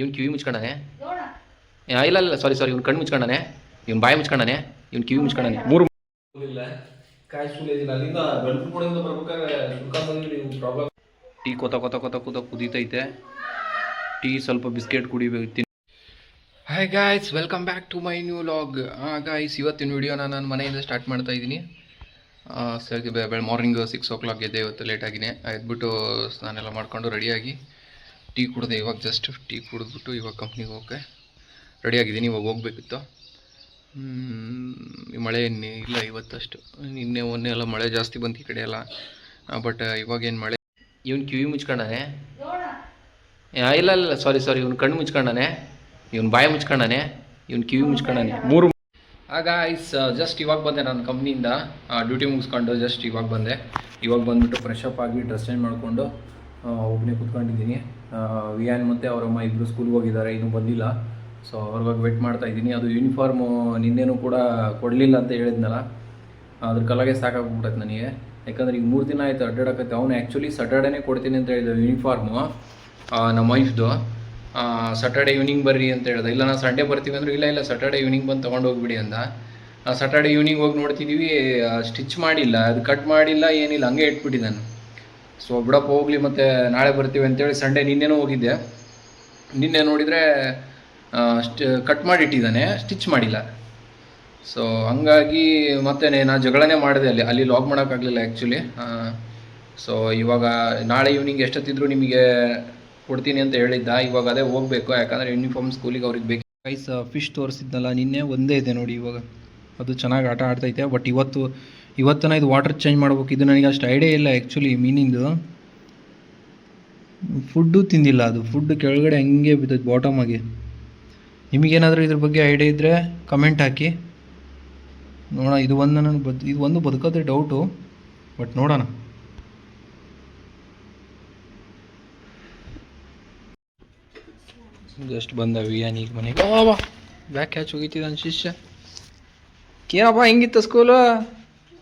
ಇವ್ನು ಕಿವಿ ಮುಚ್ಕೊಂಡಾನೆ? ಆ, ಇಲ್ಲ ಇಲ್ಲ ಸಾರಿ ಸಾರಿ ಇವ್ನು ಕಣ್ಣು ಮುಚ್ಕೊಂಡಾನೆ. ಇವ್ನು ಬಾಯಿ ಮುಚ್ಕೊಂಡಾನೆ. ಇವ್ನು ಕಿವಿ ಮುಚ್ಕೊಂಡಾನೆ. ಮೂರು ಇಲ್ಲ ಕಾಯಿ ಸುಲಿದಿಲ್ಲ ಅಲ್ಲಿಂದ ಬೆಳ್ಪುಡಿಂದ ಬರ್ಬೇಕಾದ್ರೆ ಸುಲ್ಕ ಬಂದ್ವಿ ನೀವು ಪ್ರಾಬ್ಲಮ್ ಟೀ ಕೊತ ಕೊತ ಕೊತ ಕೂತ ಕುದೀತೈತೆ. ಟೀ ಸ್ವಲ್ಪ ಬಿಸ್ಕೆಟ್ ಕುಡಿಬೇಕು ತಿನ್ನಿ hi guys welcome back to my new vlog guys ಇವತ್ತಿನ ವಿಡಿಯೋನ ನಾನು ಮನೆಯಿಂದ ಸ್ಟಾರ್ಟ್ ಮಾಡ್ತಾ ಇದ್ದೀನಿ. ಸರಿ ಬೆಳೆ ಮಾರ್ನಿಂಗ್ ಸಿಕ್ಸ್ ಓ ಕ್ಲಾಕ್ ಎದ್ದೆ ಇವತ್ತು ಲೇಟಾಗಿನೇ ಎದ್ಬಿಟ್ಟು ಸ್ನಾನೆಲ್ಲ ಮಾಡಿಕೊಂಡು ರೆಡಿಯಾಗಿ ಟೀ ಕುಡಿದೆ ಇವಾಗ ಜಸ್ಟ್ ಟೀ ಕುಡಿದ್ಬಿಟ್ಟು ಇವಾಗ ಕಂಪ್ನಿಗೆ ಹೋಗಕ್ಕೆ ರೆಡಿಯಾಗಿದ್ದೀನಿ ಇವಾಗ ಹೋಗ್ಬೇಕಿತ್ತು. ಮಳೆ ಇನ್ನೇ ಇಲ್ಲ ಇವತ್ತಷ್ಟು. ನಿನ್ನೆ ಮೊನ್ನೆ ಎಲ್ಲ ಮಳೆ ಜಾಸ್ತಿ ಬಂತು ಈ ಕಡೆ ಎಲ್ಲ. ಬಟ್ ಇವಾಗ ಏನು ಮಳೆ? ಇವನು ಕಿವಿ ಮುಚ್ಕೊಂಡಾನೆ. ಇಲ್ಲ ಇಲ್ಲ ಸಾರಿ ಸಾರಿ ಇವನು ಕಣ್ಣು ಮುಚ್ಕೊಂಡಾನೆ. ಇವನು ಬಾಯಿ ಮುಚ್ಕೊಂಡಾನೆ. ಇವನು ಕಿವಿ ಮುಚ್ಕೊಂಡಾನೆ. ಮೂರು ಆಗ ಐಸ್ ಜಸ್ಟ್ ಇವಾಗ ಬಂದೆ ನಾನು ಕಂಪ್ನಿಯಿಂದ ಡ್ಯೂಟಿ ಮುಗಿಸ್ಕೊಂಡು ಜಸ್ಟ್ ಇವಾಗ ಬಂದೆ. ಇವಾಗ ಬಂದ್ಬಿಟ್ಟು ಫ್ರೆಶ್ ಅಪ್ ಆಗಿ ಡ್ರೆಸ್ ಚೇಂಜ್ ಮಾಡಿಕೊಂಡು ಒಬ್ಬನೇ ಕೂತ್ಕೊಂಡಿದ್ದೀನಿ. ವಿಯಾನ್ ಮತ್ತು ಅವರಮ್ಮ ಇಬ್ಬರು ಸ್ಕೂಲ್ಗೆ ಹೋಗಿದ್ದಾರೆ, ಇನ್ನೂ ಬಂದಿಲ್ಲ. ಸೊ ಅವ್ರಿಗಾಗಿ ವೆಯ್ಟ್ ಮಾಡ್ತಾ ಇದ್ದೀನಿ. ಅದು ಯೂನಿಫಾರ್ಮು ನಿನ್ನೇನು ಕೂಡ ಕೊಡಲಿಲ್ಲ ಅಂತ ಹೇಳಿದ್ನಲ್ಲ. ಅದ್ರ ಕಲಾಗೆ ಸಾಕಾಗ್ಬಿಟ್ಟೈತೆ ನನಗೆ. ಯಾಕಂದ್ರೆ ಈಗ ಮೂರು ದಿನ ಆಯಿತು ಅಡ್ಡಾಡಕತ್ತೆ. ಅವನು ಆ್ಯಕ್ಚುಲಿ ಸಟರ್ಡೇನೇ ಕೊಡ್ತೀನಿ ಅಂತ ಹೇಳಿದ ಯೂನಿಫಾರ್ಮು ನಮ್ಮ ವೈಫ್ದು ಸಟರ್ಡೇ ಈವ್ನಿಂಗ್ ಬರ್ರಿ ಅಂತ ಹೇಳ್ದೆ. ಇಲ್ಲ ನಾನು ಸಂಡೇ ಬರ್ತೀವಿ ಅಂದ್ರೆ, ಇಲ್ಲ ಇಲ್ಲ ಸಟರ್ಡೇ ಈವ್ನಿಂಗ್ ಬಂದು ತೊಗೊಂಡು ಹೋಗ್ಬಿಡಿ ಅಂದ. ಸಟರ್ಡೆ ಈವ್ನಿಂಗ್ ಹೋಗಿ ನೋಡ್ತಿದ್ದೀವಿ ಸ್ಟಿಚ್ ಮಾಡಿಲ್ಲ. ಅದು ಕಟ್ ಮಾಡಿಲ್ಲ, ಏನಿಲ್ಲ, ಹಂಗೆ ಇಟ್ಬಿಟ್ಟಿದ್ದಾನೆ. ಸೊ ಬಿಡಪ್ಪ, ಹೋಗ್ಲಿ ಮತ್ತೆ ನಾಳೆ ಬರ್ತೀವಿ ಅಂತೇಳಿ ಸಂಡೇ ನಿನ್ನೆನೂ ಹೋಗಿದ್ದೆ. ನಿನ್ನೆ ನೋಡಿದರೆ ಕಟ್ ಮಾಡಿಟ್ಟಿದ್ದಾನೆ ಸ್ಟಿಚ್ ಮಾಡಿಲ್ಲ. ಸೊ ಹಂಗಾಗಿ ಮತ್ತೆ ನಾ ಜಗಳನೇ ಮಾಡಿದೆ ಅಲ್ಲಿ ಅಲ್ಲಿ ಲಾಗ್ ಮಾಡೋಕ್ಕಾಗಲಿಲ್ಲ ಆ್ಯಕ್ಚುಲಿ ಸೊ ಇವಾಗ ನಾಳೆ ಈವ್ನಿಂಗ್ ಎಷ್ಟೊತ್ತಿದ್ರು ನಿಮಗೆ ಕೊಡ್ತೀನಿ ಅಂತ ಹೇಳಿದ್ದ, ಇವಾಗ ಅದೇ ಹೋಗ್ಬೇಕು, ಯಾಕಂದರೆ ಯೂನಿಫಾರ್ಮ್ ಸ್ಕೂಲಿಗೆ ಅವ್ರಿಗೆ ಬೇಕು. ಗೈಸ್ ಫಿಶ್ ತೋರಿಸಿದ್ನಲ್ಲ, ನಿನ್ನೆ ಒಂದೇ ಇದೆ ನೋಡಿ ಇವಾಗ. ಅದು ಚೆನ್ನಾಗಿ ಆಟ ಆಡ್ತೈತೆ ಬಟ್ ಇವತ್ತು ಇವತ್ತನ ಇದು ವಾಟರ್ ಚೇಂಜ್ ಮಾಡ್ಬೇಕು. ಇದು ನನಗೆ ಅಷ್ಟು ಐಡಿಯಾ ಇಲ್ಲ ಆ್ಯಕ್ಚುಲಿ ಮೀನಿಂದು. ಫುಡ್ಡು ತಿಂದಿಲ್ಲ ಅದು. ಫುಡ್ ಕೆಳಗಡೆ ಹಂಗೆ ಬಿದ್ದೈತೆ ಬಾಟಮಾಗಿ ನಿಮಗೇನಾದರೂ ಇದ್ರ ಬಗ್ಗೆ ಐಡಿಯಾ ಇದ್ದರೆ ಕಮೆಂಟ್ ಹಾಕಿ. ನೋಡೋಣ, ಇದು ಒಂದು ನನಗೆ ಬದ್, ಇದು ಒಂದು ಬದುಕೋದ್ರೆ ಡೌಟು ಬಟ್ ನೋಡೋಣ. ಜಸ್ಟ್ ಬಂದ ವಿಯಾನ್ ಈಗ ಮನೆಗೆ. ಬ್ಯಾಕ್ ಹ್ಯಾಚ್ ಹೋಗಿತ್ತಿದ್ದಾನೆ ಶಿಷ್ಯ. ಏನಪ್ಪ ಹೆಂಗಿತ್ತು ಸ್ಕೂಲು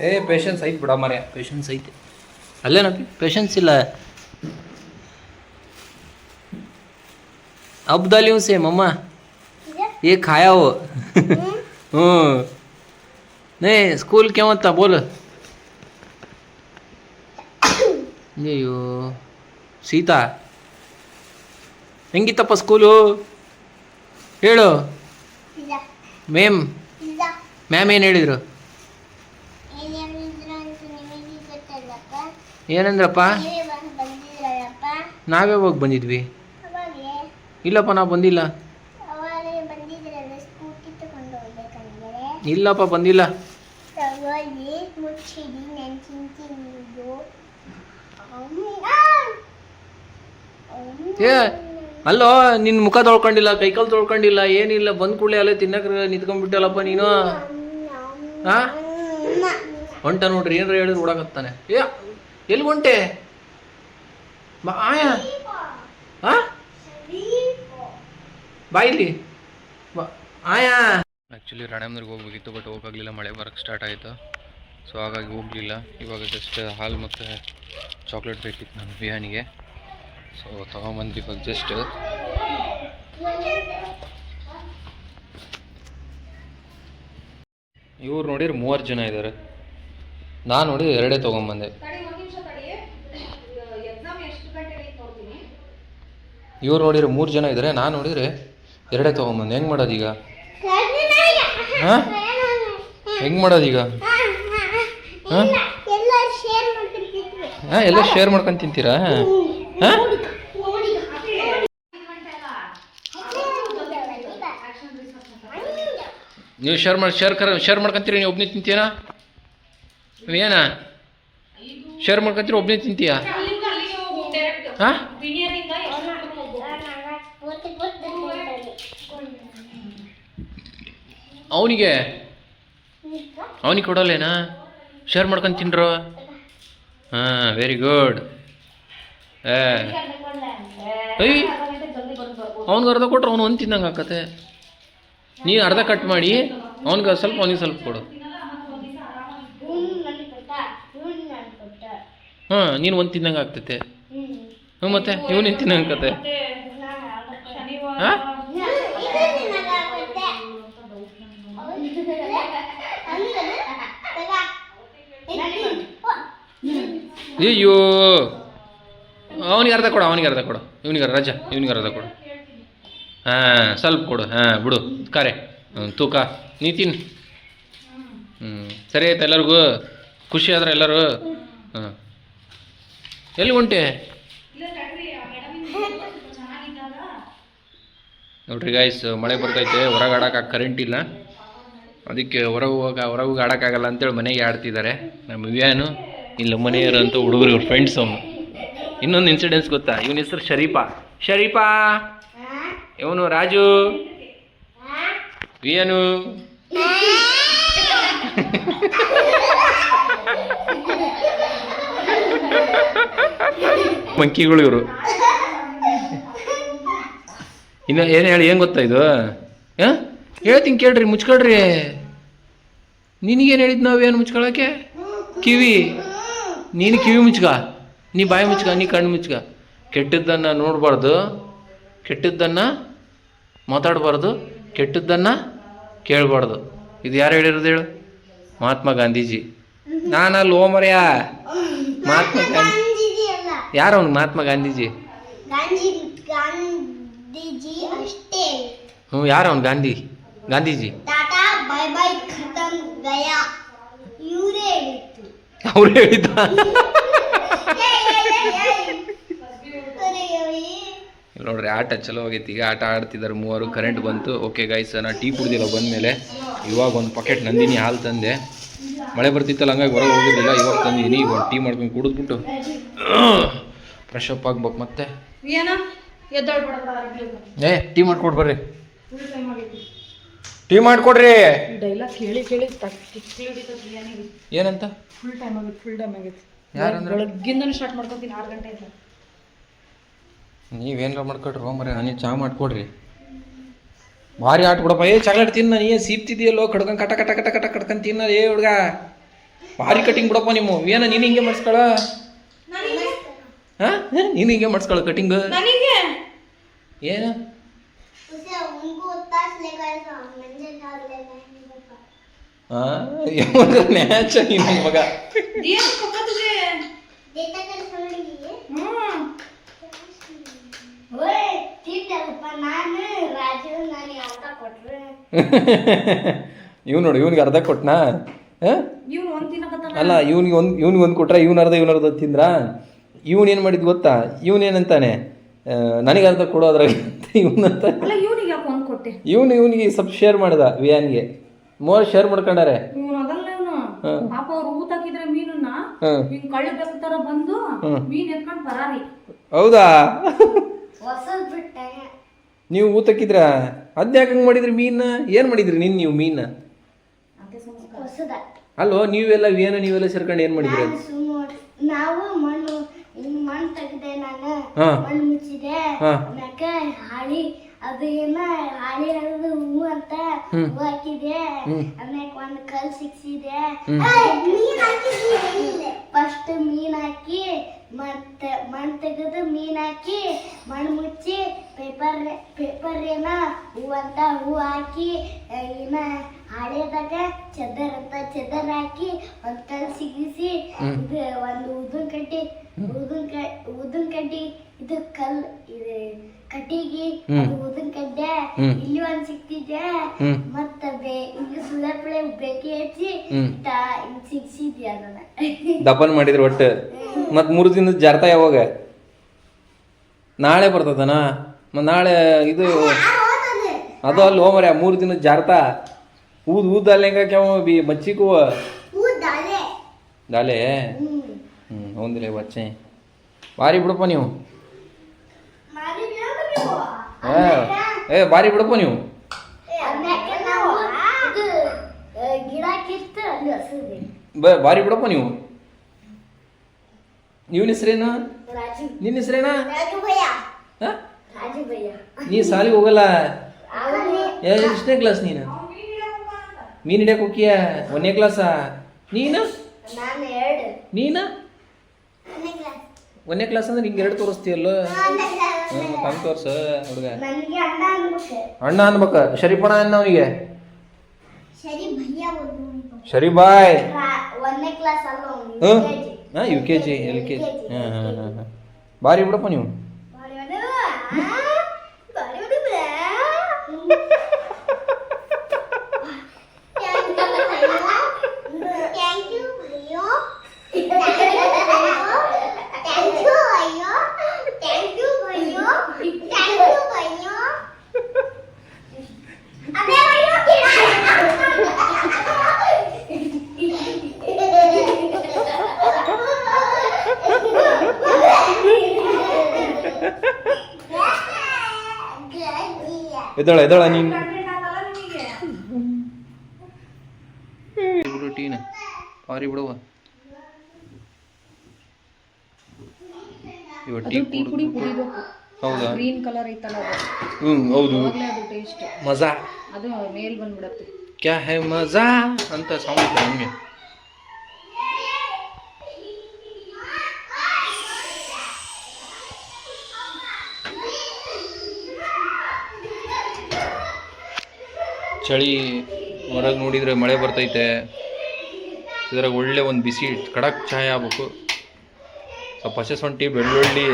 ಏ ಪೇಷನ್ಸ್ ಐತೆ ಬಿಡ ಮರ್ಯ ಪೇಷನ್ಸ್ ಐತೆ ಅಲ್ಲೇನಪ್ಪಿ ಪೇಷನ್ಸ್ ಇಲ್ಲ अब डाली उसे मम्मा ये खाया हो हम्म नहीं स्कूल क्या होता बोल ಅಯ್ಯೋ ಸೀತಾ ಹೆಂಗಿತ್ತಪ್ಪ ಸ್ಕೂಲು ಹೇಳು ಮೇಮ್ ಮ್ಯಾಮ್ ಏನು ಹೇಳಿದರು? ಏನಂದ್ರಪ್ಪ? ನಾವೇ ಹೋಗಿ ಬಂದಿದ್ವಿ. ಇಲ್ಲಪ್ಪ ನಾವು ಬಂದಿಲ್ಲ. ಇಲ್ಲಪ್ಪ ಬಂದಿಲ್ಲ. ಏ ಅಲ್ಲೋ ನಿನ್ನ ಮುಖ ತೊಳ್ಕೊಂಡಿಲ್ಲ ಕೈಕಾಲು ತೊಳ್ಕೊಂಡಿಲ್ಲ, ಏನಿಲ್ಲ, ಬಂದ ಕೂಡಲೇ ಅಲ್ಲೇ ತಿನ್ನಕ್ಕೆ ನಿಂತ್ಕೊಂಡ್ಬಿಟ್ಟಲ್ಲಪ್ಪ ನೀನು? ಹಾ ಹೊಂಟ ನೋಡ್ರಿ, ಏನ್ರ ಹೇಳಿದ್ರು ಓಡಾಕತ್ತಾನೆ. ಏ, ಎಲ್ಲಿ ಹೊಂಟೆ ಆಯ. ಹಾ ಬಾಯಿಲಿ ಆಯಾ. ಆ್ಯಕ್ಚುಲಿ ರಾಣೆಮ್ನರ್ಗೆ ಹೋಗ್ಬೇಕಿತ್ತು ಬಟ್ ಹೋಗೋಕ್ಕಾಗಲಿಲ್ಲ ಮಳೆ ಬರೋಕ್ಕೆ ಸ್ಟಾರ್ಟ್ ಆಯಿತು. ಸೊ ಹಾಗಾಗಿ ಹೋಗಲಿಲ್ಲ. ಇವಾಗ ಜಸ್ಟ್ ಹಾಲು ಮತ್ತು ಚಾಕ್ಲೇಟ್ ಬೇಕಿತ್ತು ನಾನು ಬಿರಿಯಾನಿಗೆ. ಸೊ ತಗೊಂಬಂದ್ರಿ ಇವಾಗ ಜಸ್ಟ್ ಇವ್ರು ನೋಡಿರಿ ಮೂವರು ಜನ ಇದ್ದಾರೆ ನಾನು ನೋಡಿ ಎರಡೇ ತೊಗೊಂಬಂದೆ ತಡಿ ಒಂದು ನಿಮಿಷ ತಡಿ. ಎಕ್ಸಾಮ್ ಎಷ್ಟು ಗಂಟೆಗೆ ಐತೆ ಇವ್ರು ನೋಡಿರಿ ಮೂರು ಜನ ಇದ್ದಾರೆ ನಾನು ನೋಡಿದ್ರೆ ಎರಡೇ ತೊಗೊಂಬಂದೆ ಹೆಂಗೆ ಮಾಡೋದೀಗ ಹಾಂ? ಹೆಂಗೆ ಮಾಡೋದೀಗ ಹಾಂ ಎಲ್ಲ ಶೇರ್ ಮಾಡ್ತಿರ್ತಿದ್ವಿ ಹಾಂ ಎಲ್ಲ ಶೇರ್ ಮಾಡ್ಕೊಂಡು ತಿಂತೀರಾ? ನೀವು ಶೇರ್ ಮಾಡಿ ಶೇರ್ ಕರ ಶೇರ್ ಮಾಡ್ಕೊಂತೀರಿ ನೀವು ಒಬ್ಬನೇ ತಿಂತೀಯಾ? ಏನ? ಶೇರ್ ಮಾಡ್ಕೊಂತೀರಿ ಒಬ್ಬನೇ ತಿಂತೀಯಾ? ಹಾಂ ಅವನಿಗೆ? ಅವನಿಗೆ ಕೊಡಲ್ಲೇನಾ? ಶೇರ್ ಮಾಡ್ಕೊಂಡು ತಿನ್ರೋ? ಹಾಂ ವೆರಿ ಗುಡ್ ಏ. ಅವ್ನಿಗೆ ಅರ್ಧ ಕೊಟ್ರೆ ಅವ್ನು ಒಂದು ತಿಂದಂಗೆ ಆಕತೆ ನೀ ಅರ್ಧ ಕಟ್ ಮಾಡಿ ಅವ್ನಿಗೆ ಸ್ವಲ್ಪ ಅವನಿಗೆ ಸ್ವಲ್ಪ ಕೊಡು. ಹಾಂ ನೀನು ಒಂದು ತಿಂದಂಗೆ ಆಗ್ತೈತೆ. ಹ್ಞೂ ಮತ್ತೆ ಇವನು ತಿಂದಂಗೆ ಆಕತೆ ಕತೆ ಹಾಂ. ಅಯ್ಯೋ. ಅವನಿಗೆ ಅರ್ಧ ಕೊಡು, ಅವನಿಗೆ ಅರ್ಧ ಕೊಡು. ಇವನಿಗೆ ರಜ, ಇವನಿಗೆ ಅರ್ಧ ಕೊಡು. ಹಾಂ, ಸ್ವಲ್ಪ ಕೊಡು, ಹಾಂ, ಬಿಡು. ಕರೆ. ಹ್ಞೂ ತೂಕ. ನೀ ಹ್ಞೂ ಸರಿ ಆಯ್ತು ಎಲ್ಲರಿಗೂ. ಖುಷಿ ಆದ್ರೆ ಎಲ್ಲರೂ. ಹಾಂ ಎಲ್ಲಿ ಉಂಟೆ ನೋಡ್ರಿ ಗಾಯ್ಸ್ ಮಳೆ ಬರ್ತೈತೆ, ಹೊರಗೆ ಆಡೋಕೆ ಕರೆಂಟ್ ಇಲ್ಲ. ಅದಕ್ಕೆ ಹೊರಗೆ ಹೋಗ, ಹೊರಗೆ ಆಡೋಕ್ಕಾಗಲ್ಲ ಅಂತೇಳಿ ಮನೆಗೆ ಆಡ್ತಿದ್ದಾರೆ. ನಮ್ಮ ವ್ಯಾನು, ಇಲ್ಲ ಮನೆಯವರು ಅಂತ ಹುಡುಗರು, ಇವ್ರ ಫ್ರೆಂಡ್ಸ್ ಅವನು. ಇನ್ನೊಂದು ಇನ್ಸಿಡೆನ್ಸ್ ಗೊತ್ತಾ? ಇವನ ಹೆಸರು ಶರೀಫಾ. ಶರೀಫಾ! ಇವನು ರಾಜು. ವಿಯನು. ಮಂಕಿಗಳು ಇವರು. ಇನ್ನು ಏನು ಹೇಳಿ, ಏನು ಗೊತ್ತಾ ಇದು? ಹಾಂ? ಹೇಳ್ತೀನಿ ಕೇಳ್ರಿ, ಮುಚ್ಕೊಳ್ರಿ. ನಿನಗೇನು ಹೇಳಿದ್ ನಾವೇನು ಮುಚ್ಕೊಳಕ್ಕೆ? ಕಿವಿ. ನೀನು ಕಿವಿ ಮುಚ್ಕ. ನೀ ಬಾಯಿ ಮುಚ್ಕ ನೀ ಕಣ್ಣು ಮುಚ್ಕ. ಕೆಟ್ಟದ್ದನ್ನು ನೋಡಬಾರ್ದು ಕೆಟ್ಟದ್ದನ್ನು ಮಾತಾಡಬಾರ್ದು ಕೆಟ್ಟದ್ದನ್ನು ಕೇಳಬಾರ್ದು. ಇದು ಯಾರು ಹೇಳಿರೋದು ಹೇಳು? ಮಹಾತ್ಮ ಗಾಂಧೀಜಿ. ನಾನಲ್ಲಿ ಓಮರ್ಯ ಮಹಾತ್ಮ ಗಾಂಧಿ ಯಾರು ಅವ್ನು ಮಹಾತ್ಮ ಗಾಂಧೀಜಿ? ಹ್ಞೂ ಯಾರು ಅವನು ಗಾಂಧಿ? ಗಾಂಧೀಜಿ. ಅವ್ರು ಹೇಳಿದ್ದ ಇಲ್ಲಿ ನೋಡ್ರಿ ಆಟ ಚಲೋ ಆಗೈತಿ. ಈಗ ಆಟ ಆಡ್ತಿದ್ದಾರೆ ಮೂವರು ಕರೆಂಟ್ ಬಂತು. ಓಕೆ ಗೈಸ್ ನಾ ಟೀ ಕುಡ್ದಿಲ್ಲ ಬಂದಮೇಲೆ ಇವಾಗ ಒಂದು ಪಾಕೆಟ್ ನಂದಿನಿ ಹಾಲು ತಂದೆ. ಮಳೆ ಬರ್ತಿತ್ತಲ್ಲ ಹಂಗಾಗಿ ಹೊರಗೆ ಹೋಗಿದ್ದಿಲ್ಲ ಇವಾಗ ತಂದಿನಿ ಇವಾಗ ಒಂದು ಟೀ ಮಾಡ್ಕೊಂಡು ಕುಡಿದ್ಬಿಟ್ಟು. ಫ್ರೆಶ್ ಅಪ್ ಆಗ್ಬೇಕು ಮತ್ತೆ. ಏ ಟೀ ಮಾಡ್ಕೊಡ್ ಬರ್ರಿ. ಟೀ ಮಾಡ್ಕೊಡ್ರಿ. ಏನಂತ? ಫುಲ್ ಟೈಮ್ ಆಗುತ್ತೆ ಫುಲ್ ಟೈಮ್ ಆಗುತ್ತೆ ಯಾರಂದ್ರೆ? ಬೆಳಗ್ಗಿಂದನೂ ಸ್ಟಾರ್ಟ್ ಮಾಡ್ಕೊತೀನಿ ಆರು ಗಂಟೆ ನೀವೇನರ ಮಾಡ್ಕೊಟ್ರಿ ಮರೆ ನೀವು ಚಾ ಮಾಡ್ಕೊಡ್ರಿ. ಭಾರಿ ಆಟ ಬಿಡಪ್ಪ. ಏ ಚಾಕ್ಲೇಟ್ ತಿನ್ನ ನೀ ಸೀಪ್ತಿದೆಯಲ್ಲೋ ಕಡ್ಕೊಂಡು ಕಟ ಕಟ ಕಟ ಕಟ ಕಟ್ಕೊಂಡು ತಿನ್ನ ಏ ಹುಡುಗ ಭಾರಿ ಕಟಿಂಗ್ ಬಿಡಪ್ಪ ನಿಮ್ಮ ಏನ ನೀನು ಹಿಂಗೆ ಮಾಡಿಸ್ಕೊಳ? ಹಾಂ? ನೀನು ಹಿಂಗೆ ಮಾಡಿಸ್ಕೊಳ ಕಟಿಂಗ್ ಏನು? ಹಾಂ? ಮಗ. ಇವ್ ನೋಡಿ ಇವ್ನಿಗೆ ಅರ್ಧ ಕೊಟ್ನಾ? ಅಲ್ಲ ಇವ್ನಿಗೆ ಒಂದು ಇವ್ನಿಗೆ ಒಂದು ಕೊಟ್ರೆ ಇವ್ನ ಅರ್ಧ ಇವ್ನ ಅರ್ಧ ತಿಂದ್ರ? ಇವ್ನು ಏನು ಮಾಡಿದ್ ಗೊತ್ತಾ? ಇವನೇನಂತಾನೆ ನನಗೆ ಅರ್ಧ ಕೊಡೋ ಇವನು ಇವನಂತ ಅಲ್ಲ ಇವ್ನಿಗೆ ಯಾಕೆ ಒಂದ್ ಕೊಟ್ಟೆ? ಇವನು ಇವನಿಗೆ ಸ್ವಲ್ಪ ಶೇರ್ ಮಾಡಿದ ವಿಯಾನ್ಗೆ. More share ಮಾಡ್ಕೊಂಡಾರೆ. ಪಾಪ ಅವ್ರು ಮೀನನ್ನ. ಹಿಂಗ್ ಕಳ್ಳ ಬಂದು ಮೀನ್ ಎತ್ಕೊಂಡ್ ಹೌದಾ? ನೀವು ಊತಕ್ಕಿದ್ರ ಅದ್ಯಾಕ ಹಂಗೆ ಮಾಡಿದ್ರಿ ಮೀನ? ಏನು ಮಾಡಿದ್ರಿ ನಿನ್ನ ನೀವು ಮೀನ? ಅಲ್ಲೋ ನೀವೆಲ್ಲ ಏನು ನೀವೆಲ್ಲ ಸೇರ್ಕೊಂಡು ಏನು ಮಾಡಿದ್ರಿ ನಾವು ಮಣ್ಣು ಮಣ್ಣು ತೆಗ್ದೆ ನಾನು. ಮಣ್ಣು ಮುಚ್ಚಿದೆ. ಆಮ್ಯಾಕ ಹಾಳಿ ಅದು ಏನ ಹಾಳಿ ಹರಿದು ಹೂ ಅಂತ ಹೂ ಹಾಕಿದೆ ಆಮ್ಯಾಕ ಒಂದ್ ಕಲ್ ಸಿಕ್ಸಿದೆ. ಫಸ್ಟ್ ಮೀನ್ ಹಾಕಿ ಮತ್ತೆ ಮಣ್ಣು ತೆಗೆದು ಮೀನ್ ಹಾಕಿ ಮಣ್ಣು ಮುಚ್ಚಿ ಪೇಪರ್ ಪೇಪರ್ ಏನ ಹೂ ಅಂತ ಹೂ ಹಾಕಿ ಏನ ಹಾಳೆದಾಗ ಚದರ್ ಅಂತ ಚದರ್ ಹಾಕಿ ಒಂದ್ ಕಲ್ ಸಿಗಿಸಿ ಇದು ಒಂದು ಉದುನ್ ಕಡ್ಡಿ ಉದ್ದಿನ ಕ ಉದ್ದಿನ ಕಡ್ಡಿ ಇದು ಕಲ್ ಇದು ಕಟ್ಟಿಗೆ ಅದು ಉದ್ದಿನ ಕಡ್ಡೆ ಇಲ್ಲಿ ಒಂದ್ ಸಿಕ್ತಿದೆ ಮತ್ತ ಬೇ ಇಲ್ಲಿ ಸುಳಪಳೆ ಬೆಂಕಿ ಹಚ್ಚಿ ಸಿಕ್ಸಿದ್ಯ ಅದನ್ನ? ದಪ್ಪನ್ ಮಾಡಿದ್ರು ಒಟ್ಟು. ಮತ್ತು ಮೂರು ದಿನದ ಜಾರ್ತಾ ಯಾವಾಗ? ನಾಳೆ ಬರ್ತದನಾ? ಮತ್ತು ನಾಳೆ ಇದು ಅದು ಅಲ್ಲಿ ಹೋಮರ ಮೂರು ದಿನದ ಜಾರ್ತಾ? ಊದ್ ಊದ್ ಅಲ್ಲಿ ಹೆಂಗಾಕ್ಯಾವ ಬಿ ಮಚ್ಚಿಕುವ ದಾಲೆ. ಹ್ಞೂ ಒಂದಿಲ್ಲ ಬಚ್ಚೆ. ಭಾರಿ ಬಿಡಪ್ಪ ನೀವು. ಏ ಭಾರಿ ಬಿಡಪ್ಪ ನೀವು. ಬಾರಿ ಬಿಡಪ್ಪ ನೀವು. ಇವನ ಹೆಸ್ರೇನು? ನಿನ್ನ ಹೆಸ್ರೇನ? ನೀ ಸಾಲಿಗೆ ಹೋಗಲ್ಲ? ಎಷ್ಟನೇ ಕ್ಲಾಸ್ ನೀನು? ಮೀನ್ ಹಿಡಿಯಕ್ಕೆ ಹೋಗಿಯ ಒಂದನೇ ಕ್ಲಾಸಾ ನೀನು? ನಾನು ಒಂದನೇ ಕ್ಲಾಸ್ ಅಂದ್ರೆ ನಿಂಗೆ ಎರಡು ತೋರಿಸ್ತೀಯಲ್ಲ? ಹಂಗೆ ತೋರ್ಸ ಹುಡುಗ. ಅಣ್ಣ ಅನ್ಬೇಕು? ಶರೀಫಣ ಅನ್ನ ಅವನಿಗೆ? ಶರೀಫ್ ಬಾಯ್ ಹ್ಞೂ ಹಾಂ U K G L K G ಹಾಂ ಹಾಂ ಹಾಂ ಹಾಂ. ಬಾರಿ ಬಿಡಪ್ಪ ನೀವು ಬಾರಿ ಹೊಡೆವ ಬಾರಿ ಹೊಡೆವ ಥ್ಯಾಂಕ್ ಯು ಅಯ್ಯೋ ಥ್ಯಾಂಕ್ ಯು ಅಯ್ಯೋ ಥ್ಯಾಂಕ್ ಯು ಅಯ್ಯೋ ಥ್ಯಾಂಕ್ ಯು ಅಯ್ಯೋ ಅದೇ ಅಯ್ಯೋ ಎದ್ದಳ ಎದ್ದಳ ನೀನು. ನಿಮಗೆ ಬಿಡು ಟೀನ. ಬಾರಿ ಬಿಡವ. ಇವ ಟೀ ಟೀ ಕುಡಿ ಹೌದಾ? ಗ್ರೀನ್ ಕಲರ್ ಐತಲ್ಲ ಅದು. ಹ್ಞೂ ಹೌದು. ಅವಾಗಲೇ ಅದು ಟೇಸ್ಟ್ ಮಜಾ. ಅದು ಮೇಲ್ ಬಂದ್ಬಿಡತ್ತೆ. ಕ್ಯಾ ಹೇ ಮಜಾ ಅಂತ ಸಾಂಗ್ ಹಂಗೆ ಚಳಿ ಹೊರಗೆ ನೋಡಿದರೆ ಮಳೆ ಬರ್ತೈತೆ. ಇದ್ರಾಗ ಒಳ್ಳೆ ಒಂದು ಬಿಸಿ ಕಡಕ್ ಚಾಯ್ ಆಗ್ಬೇಕು. ಸ್ವಲ್ಪ ಹಸೆ ಶುಂಠಿ ಬೆಳ್ಳುಳ್ಳಿ.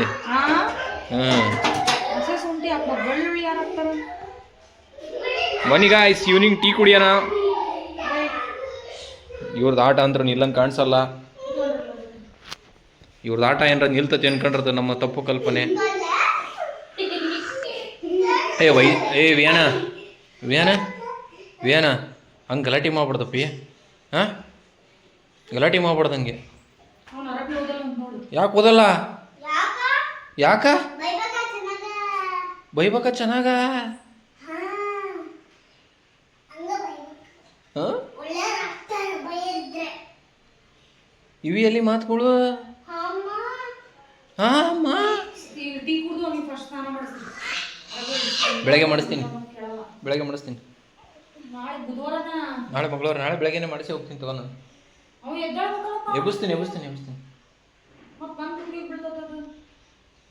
ಮನಿ ಗಾಯ್ಸ್ ಈವ್ನಿಂಗ್ ಟೀ ಕುಡಿಯೋಣ. ಇವ್ರದ್ದು ಆಟ ಅಂದ್ರೆ ನಿಲ್ಲಂಗೆ ಕಾಣಿಸಲ್ಲ. ಇವ್ರದ್ದು ಆಟ ಏನಾರ ನಿಲ್ತತಿ ಅನ್ಕೊಂಡ್ರದ ನಮ್ಮ ತಪ್ಪು ಕಲ್ಪನೆ. ಏ ವೈ ಏ ವ್ಯಾನ. ವಿಯಾನ? ವಿಯಾನ? ಹಂಗೆ ಗಲಾಟೆ ಮಾಡ್ಬಿಡ್ದಪ್ಪಿ ಹಾಂ? ಗಲಾಟೆ ಅಂತ ಯಾಕೆ ಓದಲ್ಲ? ಯಾಕ? ಬೈಬಕ ಚೆನ್ನಾಗ? ಬೈಬೇಕ ಚೆನ್ನಾಗ? ಹಾ. ಹಂಗ ಬೈಬೇಕು. ಹಾಂ? ಒಳ್ಳೆ ಆಗ್ತಾರೆ ಬೈದ್ರೆ. ಇವಿ ಎಲ್ಲಿ ಮಾತುಗಳು? ಅಮ್ಮ. ಹಾಂ ಬೆಳಗ್ಗೆ ಮಾಡಿಸ್ತೀನಿ. ಬೆಳಗ್ಗೆ ಮಾಡಿಸ್ತೀನಿ. ನಾಳೆ ಬುಧವಾರನ? ನಾಳೆ ಮಂಗಳವಾರ ನಾಳೆ ಬೆಳಗ್ಗೆನೆ ಮಾಡಿಸಿ ಹೋಗ್ತೀನಿ ತಗೋ ನಾನು ಅವ್ ಎದ್ದೇಳ್ಬೇಕಲ್ಲಪ್ಪ ಎಬ್ಬಿಸ್ತೀನಿ ಎಬ್ಬಿಸ್ತೀನಿ ಎಬ್ಬಿಸ್ತೀನಿ. ಮತ್ತೆ ಬಂದು ಕುಡಿಯೋಕೆ ಬಿಡ್ತದ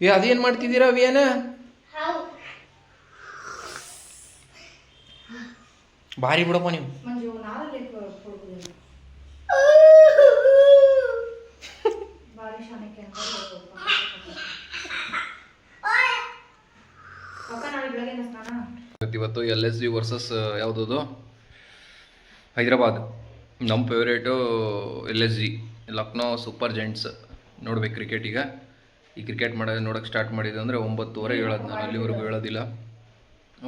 ಏ ಅದೇನು ಮಾಡ್ತಿದ್ದೀರಾ ಅವೇನ ಭಾರಿ ಬಿಡಪ್ಪ ನೀವು ಮಂಜು ನಾರಲ್ಲಿ ಕೊಡ್ಬೋದು ಭಾರಿ ಶಾನಕ್ಕೆ ಅಂತ ಪಕ್ಕ ನಾಳೆ ಬೆಳಗ್ಗೆ ಸ್ನಾನ ಇವತ್ತು ಎಲ್ ಎಸ್ ಜಿ ವರ್ಸಸ್ ಯಾವುದದು? ಹೈದರಾಬಾದ್. ನಮ್ಮ favourite L S G Lucknow super giants ನೋಡ್ಬೇಕು ಕ್ರಿಕೆಟ್ ಈಗ. ಈ ಕ್ರಿಕೆಟ್ ಮಾಡ, ನೋಡೋಕೆ ಸ್ಟಾರ್ಟ್ ಮಾಡಿದೆ ಅಂದರೆ ಒಂಬತ್ತುವರೆ ಹೇಳೋದು ನಾನು, ಅಲ್ಲಿವರೆಗೂ ಹೇಳೋದಿಲ್ಲ.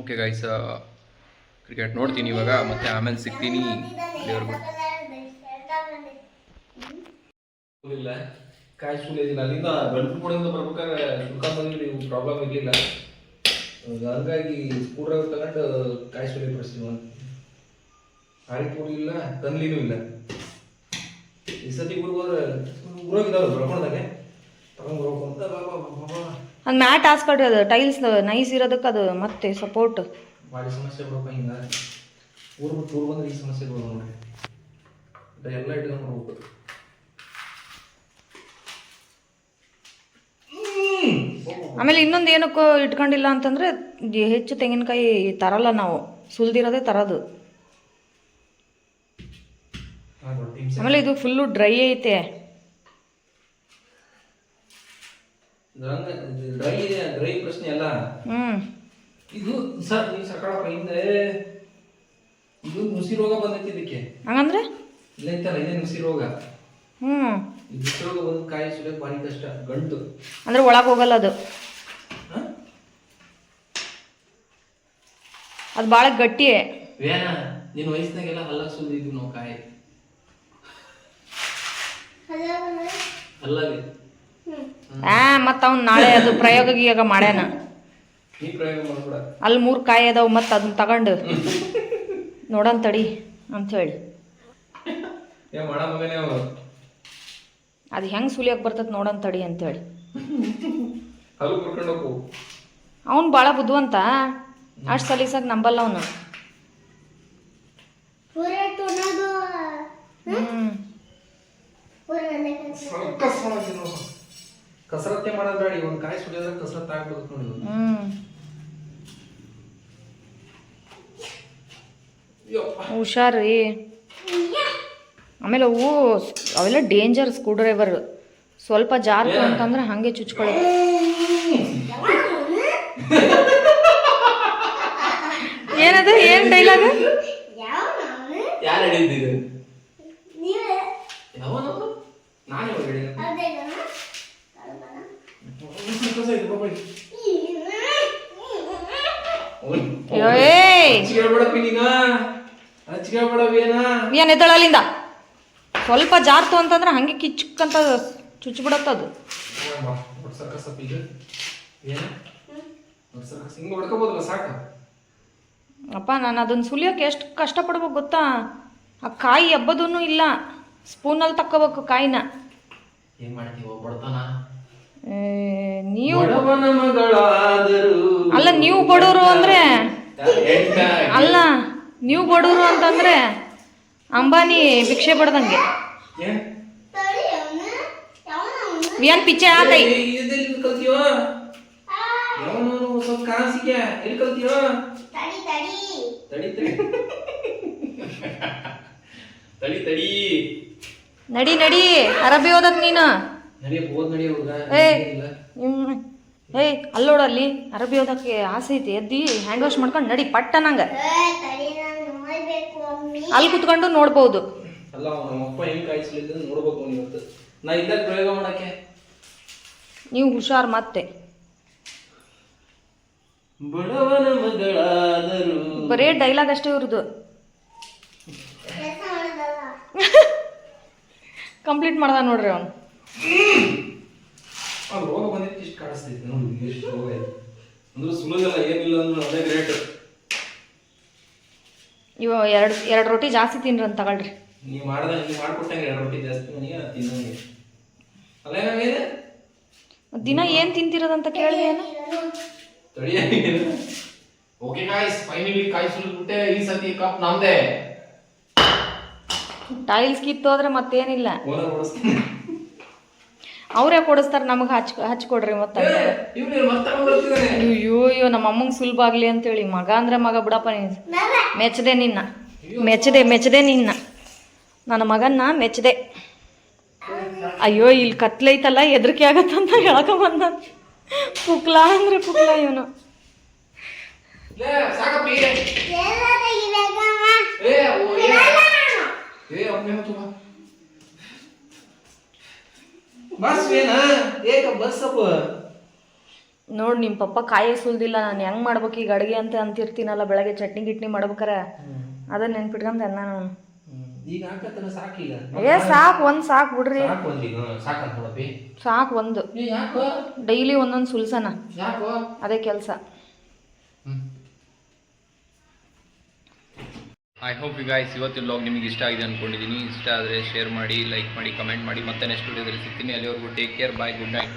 ಓಕೆ ಗಾಯ್ಸ ಕ್ರಿಕೆಟ್ ನೋಡ್ತೀನಿ ಇವಾಗ, ಮತ್ತೆ ಆಮೇಲೆ ಸಿಗ್ತೀನಿ ಅಲ್ಲಿವರೆಗೂ. ಇಲ್ಲ. ಕಾಯಿ ಸುಲಿಯೋದಿಲ್ಲ ಅಲ್ಲಿಂದ ಬೆಳ್ಪುಡಿಂದ ಬರ್ಬೇಕಾದ್ರೆ ಸುಲ್ಕಾನ್ ಇವು ಪ್ರಾಬ್ಲಮ್ ಇರಲಿಲ್ಲ. ಹಂಗಾಗಿ ಸ್ಕ್ರೂ ಡ್ರೈವರ್ ತಗೊಂಡು ಕಾಯಿ ಸುಲಿ ಬಿಡಿಸ್ತೀವಿ ಒಂದು ಹಾರಿ ಪುಡಿ ಇಲ್ಲ ಕನ್ಲಿನೂ ಇಲ್ಲ. ಈ ಸತಿ ಹೋದ್ರೆ ಊರಾಗಿದ್ದಾವೆ ಬೆಳ್ಕೊಂಡಾಗೆ ಅಂತ ಅದು ಮ್ಯಾಟ್ ಹಾಸ್ಕೊಟ್ರಿ ಅದು ಟೈಲ್ಸ್ ನೈಸ್ ಇರೋದಕ್ಕೆ ಅದು ಮತ್ತೆ ಸಪೋರ್ಟ್ ಭಾರಿ ಸಮಸ್ಯೆ ಬರಪ್ಪ ಹಿಂಗ ಊರು ಬಿಟ್ಟು ಊರು ಬಂದ್ರೆ ಈ ಸಮಸ್ಯೆಗಳು ನೋಡ್ರಿ. ಇದು ಎಲ್ಲ ಇಟ್ಕೊಂಡು ಹೋಗ್ಬೇಕು ಆಮೇಲೆ ಇನ್ನೊಂದು ಏನಕ್ಕೂ ಇಟ್ಕೊಂಡಿಲ್ಲ ಅಂತಂದ್ರೆ ಹೆಚ್ಚು ತೆಂಗಿನಕಾಯಿ ತರಲ್ಲ ನಾವು. ಸುಲ್ದಿರೋದೇ ತರೋದು. ಆಮೇಲೆ ಇದು ಫುಲ್ಲು ಡ್ರೈ ಐತೆ. ಹಂಗಂದ್ರೆ? ಹ್ಞೂ ಕಾಯಿ ಭಾರಿ ಕಷ್ಟ ಗಂಟು. ಅಂದ್ರೆ ಒಳಗೆ ಹೋಗಲ್ಲ ಅದು. ಅದು ಭಾಳ ಗಟ್ಟಿ. ನಿನ್ನ ವಯಸ್ಸಿನಾಗೆಲ್ಲ ಹಲ್ಲ ಸುಲಿದಿದ್ವಿ ನಾವು ಕಾಯಿ. ಆ ಮತ್ತು ಅವ್ನು ನಾಳೆ ಅದು ಪ್ರಯೋಗ ಗೀಯೋಗ ಮಾಡ್ಯಾನ. ನೀ ಪ್ರಯೋಗ ಮಾಡ್ಬೇಡ. ಅಲ್ಲಿ ಮೂರು ಕಾಯಿ ಅದಾವ ಮತ್ತು ಅದನ್ನ ತಗೊಂಡು. ನೋಡೋಣ ತಡಿ ಅಂಥೇಳಿ ಏ ಅದು ಹೆಂಗೆ ಸುಲಿಯಕ್ಕೆ ಬರ್ತದೆ ನೋಡೋಣ ತಡಿ ಅಂತೇಳಿ. ಹಲ್ಲು ಕುರ್ಕೊಂಡು ಹೋಗು ಅವ್ನು ಭಾಳ ಬುದ್ಧಿವಂತ. ಅಷ್ಟು ಸಲೀಸಾಗಿ ನಂಬಲ್ಲ ಅವನು. ಪೂರ ತುಣದು ಹ್ಞೂ ಪೂರ ಕಸರತ್ತೆ ಮಾಡೋದ್ ಬೇಡ ಒಂದು ಕಾಯಿ ಸುಲಿಯೋದ್ರೆ ಕಸರತ್ತು ಆಗ್ಬೇಕು ನೋಡಿ ಇವಾಗ. ಹ್ಞೂ ಯಪ್ಪ. ಹುಷಾರ್ರಿ. ಆಮೇಲೆ ಅವು ಅವೆಲ್ಲ ಡೇಂಜರ್ ಸ್ಕ್ರೂ ಡ್ರೈವರ್ ಸ್ವಲ್ಪ ಜಾರ್ತು ಅಂತಂದ್ರೆ ಹಾಗೆ ಚುಚ್ಕೊಳ್ಳೋದು ಏನದು? ಏನು ಡೈಲಾಗ್ ಏನ್ ಎದ್ದಳ ಅಲ್ಲಿಂದ ಸ್ವಲ್ಪ ಜಾರ್ತು ಅಂತಂದ್ರೆ ಹಂಗೆ ಕಿಚ್ಚಕ್ಕಂತ ಚುಚ್ಚಿಬಿಡತ್ತದು ಅಪ್ಪ, ನಾನು ಅದನ್ನ ಸುಲಿಯೋಕೆ ಎಷ್ಟು ಕಷ್ಟಪಡ್ಬೇಕು ಗೊತ್ತಾ? ಆ ಕಾಯಿ ಹಬ್ಬದೂ ಇಲ್ಲ. ಸ್ಪೂನಲ್ಲಿ ತಕ್ಕೋಬೇಕು ಕಾಯಿನ. ನೀವು ಅಲ್ಲ, ನೀವು ಬಡವರು ಅಂದ್ರೆ ಅಲ್ಲ, ನೀವು ಬಡವರು ಅಂತಂದ್ರೆ ಅಂಬಾನಿ ಭಿಕ್ಷೆ ಬಡ್ದಂಗೆ ಏನ್? ತಡಿ ಅವನು ಯಾವನ ಅವನು ಏನ್ ಪಿಚ್ಚೆ ಆತೈ ನಡಿ ನಡಿ. ಅರಬಿ ಓದತ್ ನೀನು. ಏಯ್ ಅಲ್ಲೋಡಲ್ಲಿ ಅರಬಿ ಓದಕ್ಕೆ ಆಸೆ ಐತಿ. ಎದ್ದಿ ಹ್ಯಾಂಡ್ ವಾಶ್ ಮಾಡ್ಕೊಂಡು ನಡಿ ಪಟ್ಟ ನಂಗೆ ಏ, ತಡಿ ನಾನು ನೋಡ್ಬೇಕು ಮಮ್ಮಿ ಅಲ್ಲಿ ಕುತ್ಕೊಂಡು ನೋಡ್ಬೋದು. ಅಲ್ಲ ನಮ್ಮಪ್ಪ ಹೆಂಗ್ ಕಾಯಿಸ್ಲಿದ್ದ ನೋಡ್ಬೇಕು ಇವತ್ತು. ನಾ ಇಲ್ಲ ಪ್ರಯೋಗ ಮಾಡಕ್ಕೆ. ನೀವು ಹುಷಾರ್ ಮತ್ತೆ. ಬಡವನ ಮಗಳಾದರು. ಬರೇ ಡೈಲಾಗ್ ಅಷ್ಟೇ ಇವ್ರದ್ದು ಕಂಪ್ಲೀಟ್ ಮಾಡ್ದ ನೋಡ್ರಿ ಅವನು. ರೋಗ ಬಂದಿತ್ತು ಇಷ್ಟು ಕಾಣಿಸ್ತೈತೆ ನೋಡಿ ಎಷ್ಟು ರೋಗ ಇದೆ ಅಂದ್ರೆ ಸುಲಭಲ್ಲ ಏನಿಲ್ಲ ಅಂದ್ರೆ ಅದೇ ಗ್ರೇಟ್ ಇವ ಎರಡು ಎರಡು ರೊಟ್ಟಿ ಜಾಸ್ತಿ ತಿನ್ರಿ ಅಂತ ತಗೊಳ್ರಿ. ನೀ ಮಾಡಿದ ನೀ ಮಾಡ್ಕೊಟ್ಟಂಗೆ ಎರಡು ರೊಟ್ಟಿ ಜಾಸ್ತಿ ನನಗೆ ತಿನ್ನಂಗೆ ಅಲ್ಲ ಏನಾಗಿದೆ ದಿನ ಏನು ತಿಂತಿರೋದಂತ ಕೇಳಿ ಏನು? ಓಕೆ ಗಾಯ್ಸ್ ಫೈನಲಿ ಕಾಯಿ ಸುಲಿದ್ಬಿಟ್ಟೆ ಈ ಸತಿ ಕಪ್ ನಮ್ದೇ. ಟೈಲ್ಸ್ ಕಿತ್ತೋದ್ರೆ ಮತ್ತೇನಿಲ್ಲ. ಓನರ್ ಓಡಿಸ್ತೀನಿ. ಅವರೇ ಕೊಡಿಸ್ತಾರೆ ನಮಗೆ ಹಚ್ ಹಚ್ಕೊಡ್ರಿ ಮತ್ತೆ ಅಯ್ಯೋ ಅಯ್ಯೋ ನಮ್ಮ ಅಮ್ಮಂಗೆ ಸುಲಭ ಆಗಲಿ ಅಂತೇಳಿ ಮಗ ಅಂದ್ರೆ ಮಗ ಬಿಡಪ್ಪ ನೀನು. ಮೆಚ್ಚದೆ ನಿನ್ನ. ಮೆಚ್ಚದೆ ಮೆಚ್ಚದೆ ನಿನ್ನ. ನನ್ನ ಮಗನ್ನ ಮೆಚ್ಚದೆ ಅಯ್ಯೋ ಇಲ್ಲಿ ಕತ್ಲೈತಲ್ಲ ಹೆದರಿಕೆ ಆಗತ್ತಂತ ಹೇಳಕ ಬಂದ ಪುಕ್ಲ ಅಂದ್ರೆ ಪುಕ್ಲ ಇವನು. ಏ ನೋಡ್ ನಿಮ್ಮ ಪಪ್ಪ ಕಾಯೇ ಸುಲ್ದಿಲ್ಲ ನಾನು ಹೆಂಗ್ ಮಾಡ್ಬೇಕು ಈಗ ಅಡಿಗೆ ಅಂತ ಅಂತಿರ್ತೀನಲ್ಲ ಬೆಳಗ್ಗೆ ಚಟ್ನಿ ಗಿಟ್ನಿ ಮಾಡ್ಬೇಕಾರ? ಅದನ್ನ ನೆನ್ಪಿಟ್ಕೊಂಡ್ ಅನ್ನ ನಾನು. ಏ ಸಾಕು ಒಂದು ಸಾಕು ಬಿಡ್ರಿ. ಸಾಕು ಒಂದು ಡೈಲಿ ಒಂದೊಂದು ಸುಲ್ಸನ. ಅದೇ ಕೆಲಸ. ಐ ಹೋಪ್ ಯು ಗಾಯ್ಸ್ ಇವತ್ತಿನ ಲಾಗ್ ನಿಮಗೆ ಇಷ್ಟ ಆಗಿದೆ ಅಂದ್ಕೊಂಡಿದ್ದೀನಿ ಇಷ್ಟ ಆದರೆ ಶೇರ್ ಮಾಡಿ ಲೈಕ್ ಮಾಡಿ ಕಮೆಂಟ್ ಮಾಡಿ. ಮತ್ತೆ ನೆಕ್ಸ್ಟ್ ವಿಡಿಯೋದಲ್ಲಿ ಸಿಗ್ತೀನಿ. ಅಲ್ಲಿವರೆಗೂ take care bye good night